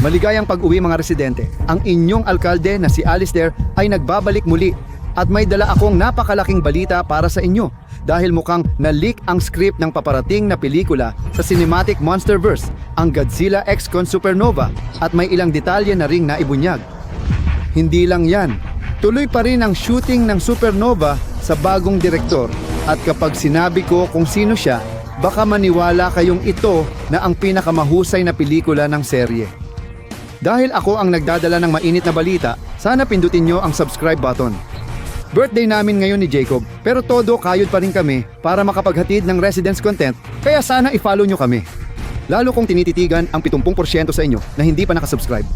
Maligayang pag-uwi mga residente. Ang inyong alkalde na si Alistair ay nagbabalik muli at may dala akong napakalaking balita para sa inyo dahil mukhang na-leak ang script ng paparating na pelikula sa Cinematic Monsterverse, ang Godzilla X Con Supernova at may ilang detalye na ring naibunyag. Hindi lang yan, tuloy pa rin ang shooting ng Supernova sa bagong direktor at kapag sinabi ko kung sino siya, baka maniwala kayong ito na ang pinakamahusay na pelikula ng serye. Dahil ako ang nagdadala ng mainit na balita, sana pindutin nyo ang subscribe button. Birthday namin ngayon ni Jacob, pero todo kayod pa rin kami para makapaghatid ng residence content, kaya sana i-follow nyo kami. Lalo kong tinititigan ang 70% sa inyo na hindi pa nakasubscribe.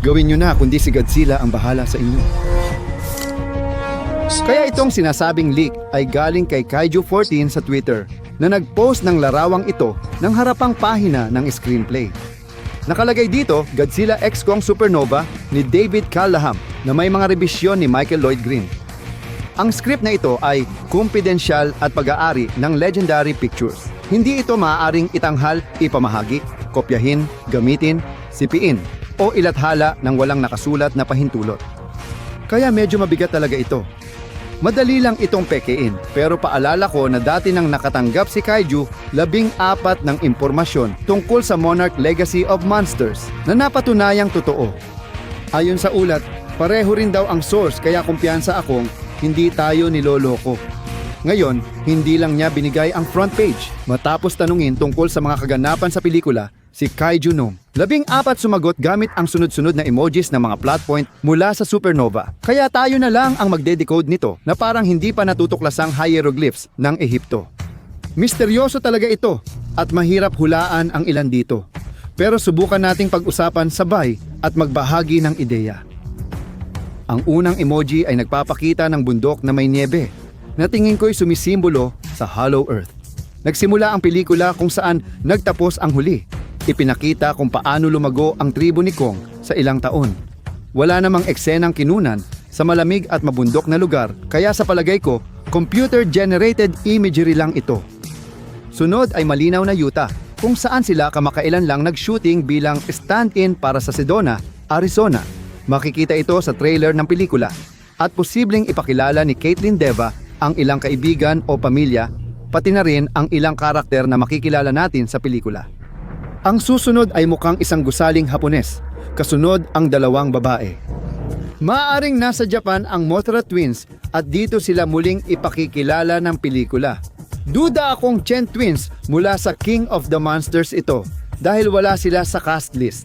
Gawin nyo na kundi si Godzilla ang bahala sa inyo. Kaya itong sinasabing leak ay galing kay Kaiju14 sa Twitter na nag-post ng larawang ito ng harapang pahina ng screenplay. Nakalagay dito Godzilla X Kong Supernova ni David Callahan na may mga rebisyon ni Michael Lloyd Green. Ang script na ito ay kumpidensyal at pag-aari ng Legendary Pictures. Hindi ito maaaring itanghal, ipamahagi, kopyahin, gamitin, sipiin, o ilathala ng walang nakasulat na pahintulot. Kaya medyo mabigat talaga ito. Madali lang itong pekein, pero paalala ko na dati nang nakatanggap si Kaiju labing apat ng impormasyon tungkol sa Monarch Legacy of Monsters na napatunayang totoo. Ayon sa ulat, pareho rin daw ang source kaya kumpiyansa akong hindi tayo niloloko. Ngayon, hindi lang niya binigay ang front page. Matapos tanungin tungkol sa mga kaganapan sa pelikula, si Kaiju Nom. Labing apat sumagot gamit ang sunod-sunod na emojis ng mga plot point mula sa Supernova. Kaya tayo na lang ang magde-decode nito na parang hindi pa natutuklasang hieroglyphs ng Ehipto. Misteryoso talaga ito at mahirap hulaan ang ilan dito. Pero subukan nating pag-usapan sabay at magbahagi ng ideya. Ang unang emoji ay nagpapakita ng bundok na may niebe na tingin ko'y sumisimbolo sa Hollow Earth. Nagsimula ang pelikula kung saan nagtapos ang huli. Ipinakita kung paano lumago ang tribo ni Kong sa ilang taon. Wala namang eksenang kinunan sa malamig at mabundok na lugar kaya sa palagay ko, computer-generated imagery lang ito. Sunod ay malinaw na yuta kung saan sila kamakailan lang nag-shooting bilang stand-in para sa Sedona, Arizona. Makikita ito sa trailer ng pelikula at posibleng ipakilala ni Caitlin Deva ang ilang kaibigan o pamilya pati na rin ang ilang karakter na makikilala natin sa pelikula. Ang susunod ay mukhang isang gusaling Hapones, kasunod ang dalawang babae. Maaring nasa Japan ang Mothra Twins at dito sila muling ipakikilala ng pelikula. Duda akong Chen Twins mula sa King of the Monsters ito dahil wala sila sa cast list.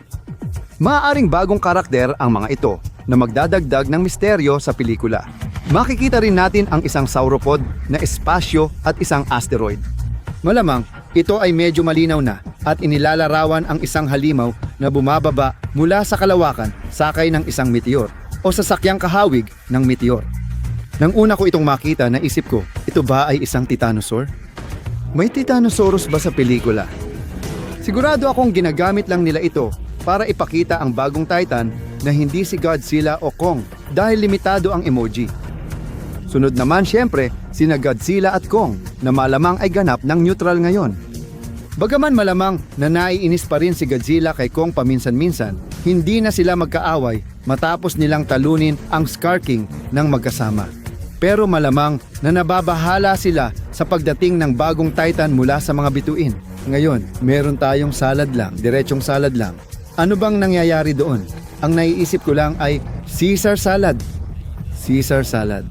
Maaring bagong karakter ang mga ito na magdadagdag ng misteryo sa pelikula. Makikita rin natin ang isang sauropod na espasyo at isang asteroid. Malamang, ito ay medyo malinaw na at inilalarawan ang isang halimaw na bumababa mula sa kalawakan sakay ng isang meteor o sasakyang kahawig ng meteor. Nang una ko itong makita, naisip ko, ito ba ay isang titanosaur? May titanosaurus ba sa pelikula? Sigurado akong ginagamit lang nila ito para ipakita ang bagong Titan na hindi si Godzilla o Kong dahil limitado ang emoji. Sunod naman syempre, sina Godzilla at Kong na malamang ay ganap ng neutral ngayon. Bagaman malamang na naiinis pa rin si Godzilla kay Kong paminsan-minsan, hindi na sila magkaaway matapos nilang talunin ang Scar King ng magkasama. Pero malamang na nababahala sila sa pagdating ng bagong Titan mula sa mga bituin. Ngayon, meron tayong salad lang, diretsong salad lang. Ano bang nangyayari doon? Ang naiisip ko lang ay Caesar salad. Caesar salad.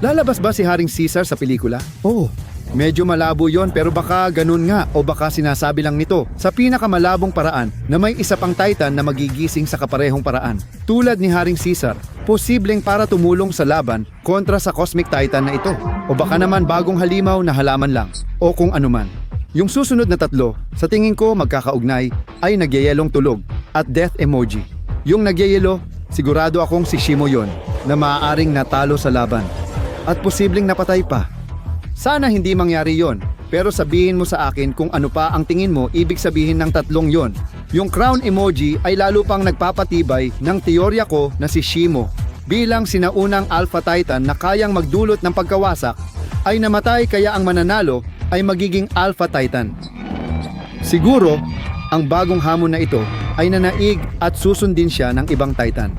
Lalabas ba si Haring Caesar sa pelikula? Oo. Medyo malabo yon pero baka ganun nga o baka sinasabi lang nito sa pinakamalabong paraan na may isa pang Titan na magigising sa kaparehong paraan. Tulad ni Haring Caesar, posibleng para tumulong sa laban kontra sa Cosmic Titan na ito. O baka naman bagong halimaw na halaman lang o kung anuman. Yung susunod na tatlo, sa tingin ko magkakaugnay, ay nagyayelong tulog at death emoji. Yung nagyayelo, sigurado akong si Shimo yon na maaaring natalo sa laban at posibleng napatay pa. Sana hindi mangyari yon, pero sabihin mo sa akin kung ano pa ang tingin mo ibig sabihin ng tatlong yon. Yung crown emoji ay lalo pang nagpapatibay ng teorya ko na si Shimo bilang sinaunang Alpha Titan na kayang magdulot ng pagkawasak ay namatay kaya ang mananalo ay magiging Alpha Titan. Siguro, ang bagong hamon na ito ay nanaig at susundin siya ng ibang Titan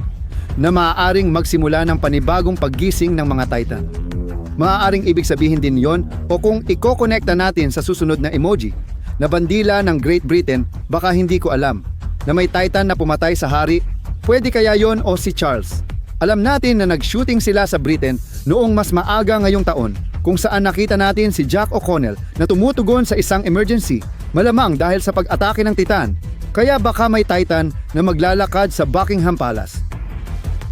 na maaaring magsimula ng panibagong paggising ng mga Titan. Maaaring ibig sabihin din yon o kung ikokonekta natin sa susunod na emoji na bandila ng Great Britain, baka hindi ko alam na may Titan na pumatay sa hari, pwede kaya yon o si Charles. Alam natin na nag-shooting sila sa Britain noong mas maaga ngayong taon kung saan nakita natin si Jack O'Connell na tumutugon sa isang emergency, malamang dahil sa pag-atake ng Titan. Kaya baka may Titan na maglalakad sa Buckingham Palace.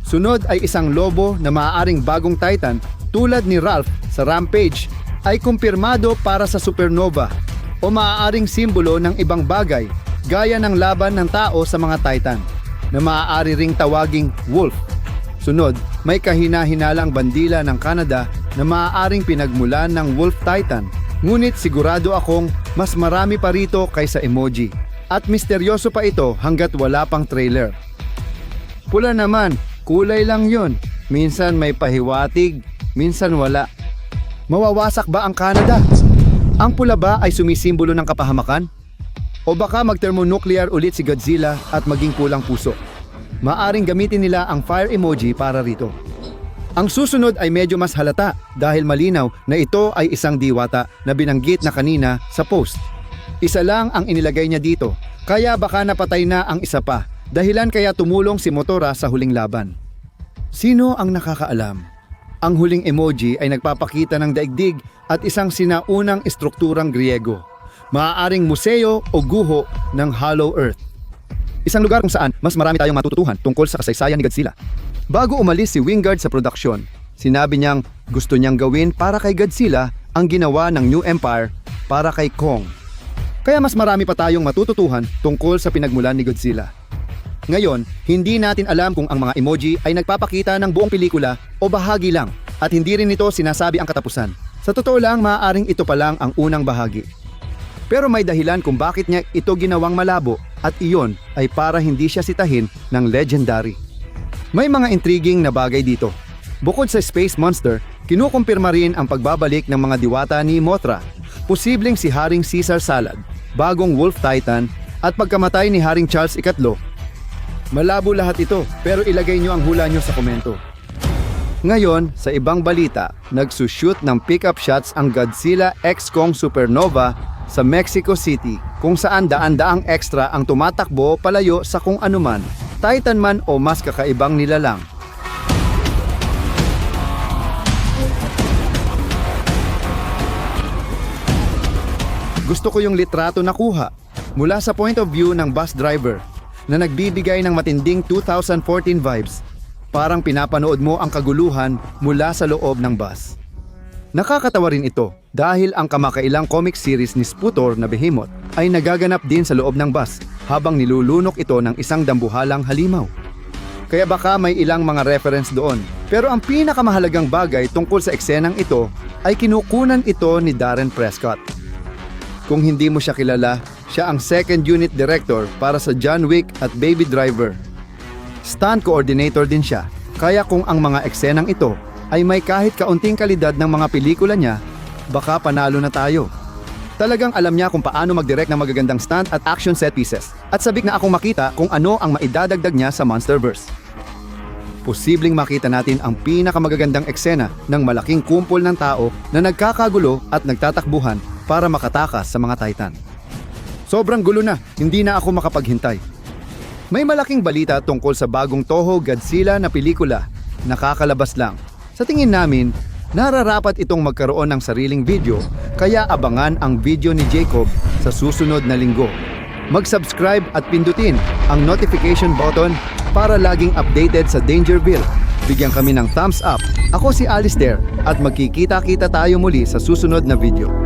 Sunod ay isang lobo na maaaring bagong Titan tulad ni Ralph sa Rampage ay kumpirmado para sa supernova o maaaring simbolo ng ibang bagay gaya ng laban ng tao sa mga Titan na maaari ring tawaging wolf. Sunod, may kahina-hinalang bandila ng Canada na maaaring pinagmulan ng Wolf Titan. Ngunit sigurado akong mas marami pa rito kaysa emoji. At misteryoso pa ito hanggat wala pang trailer. Pula naman, kulay lang yon. Minsan may pahiwatig, minsan wala. Mawawasak ba ang Canada? Ang pula ba ay sumisimbolo ng kapahamakan? O baka mag-thermonuclear ulit si Godzilla at maging kulang puso? Maaring gamitin nila ang fire emoji para rito. Ang susunod ay medyo mas halata dahil malinaw na ito ay isang diwata na binanggit na kanina sa post. Isa lang ang inilagay niya dito, kaya baka napatay na ang isa pa, dahilan kaya tumulong si Motora sa huling laban. Sino ang nakakaalam? Ang huling emoji ay nagpapakita ng daigdig at isang sinaunang estrukturang Griego. Maaaring museo o guho ng Hollow Earth. Isang lugar kung saan mas marami tayong matututuhan tungkol sa kasaysayan ni Godzilla. Bago umalis si Wingard sa produksyon, sinabi niyang gusto niyang gawin para kay Godzilla ang ginawa ng New Empire para kay Kong. Kaya mas marami pa tayong matututuhan tungkol sa pinagmulan ni Godzilla. Ngayon, hindi natin alam kung ang mga emoji ay nagpapakita ng buong pelikula o bahagi lang at hindi rin ito sinasabi ang katapusan. Sa totoo lang, maaaring ito pa lang ang unang bahagi. Pero may dahilan kung bakit niya ito ginawang malabo at iyon ay para hindi siya sitahin ng legendary. May mga intriguing na bagay dito. Bukod sa Space Monster, kinukumpirma rin ang pagbabalik ng mga diwata ni Mothra, posibleng si Haring Caesar Salad, bagong Wolf Titan, at pagkamatay ni Haring Charles Ikatlo. Malabo lahat ito, pero ilagay nyo ang hula nyo sa komento. Ngayon, sa ibang balita, nagsushoot ng pickup shots ang Godzilla X Kong Supernova sa Mexico City kung saan daan-daang extra ang tumatakbo palayo sa kung anuman, Titan man o mas kakaibang nilalang. Gusto ko yung litrato na kuha mula sa point of view ng bus driver na nagbibigay ng matinding 2014 vibes. Parang pinapanood mo ang kaguluhan mula sa loob ng bus. Nakakatawa rin ito dahil ang kamakailang comic series ni Sputor na Behemoth ay nagaganap din sa loob ng bus habang nilulunok ito ng isang dambuhalang halimaw. Kaya baka may ilang mga reference doon. Pero ang pinakamahalagang bagay tungkol sa eksenang ito ay kinukunan ito ni Darren Prescott. Kung hindi mo siya kilala, siya ang second unit director para sa John Wick at Baby Driver. Stunt coordinator din siya, kaya kung ang mga eksenang ito ay may kahit kaunting kalidad ng mga pelikula niya, baka panalo na tayo. Talagang alam niya kung paano mag-direct ng magagandang stunt at action set pieces. At sabik na akong makita kung ano ang maidadagdag niya sa Monsterverse. Posibleng makita natin ang pinakamagagandang eksena ng malaking kumpol ng tao na nagkakagulo at nagtatakbuhan para makatakas sa mga Titan. Sobrang gulo na, hindi na ako makapaghintay. May malaking balita tungkol sa bagong Toho Godzilla na pelikula. Nakakalabas lang. Sa tingin namin, nararapat itong magkaroon ng sariling video, kaya abangan ang video ni Jacob sa susunod na linggo. Mag-subscribe at pindutin ang notification button para laging updated sa Dangerville. Bigyan kami ng thumbs up. Ako si Alistair at magkikita-kita tayo muli sa susunod na video.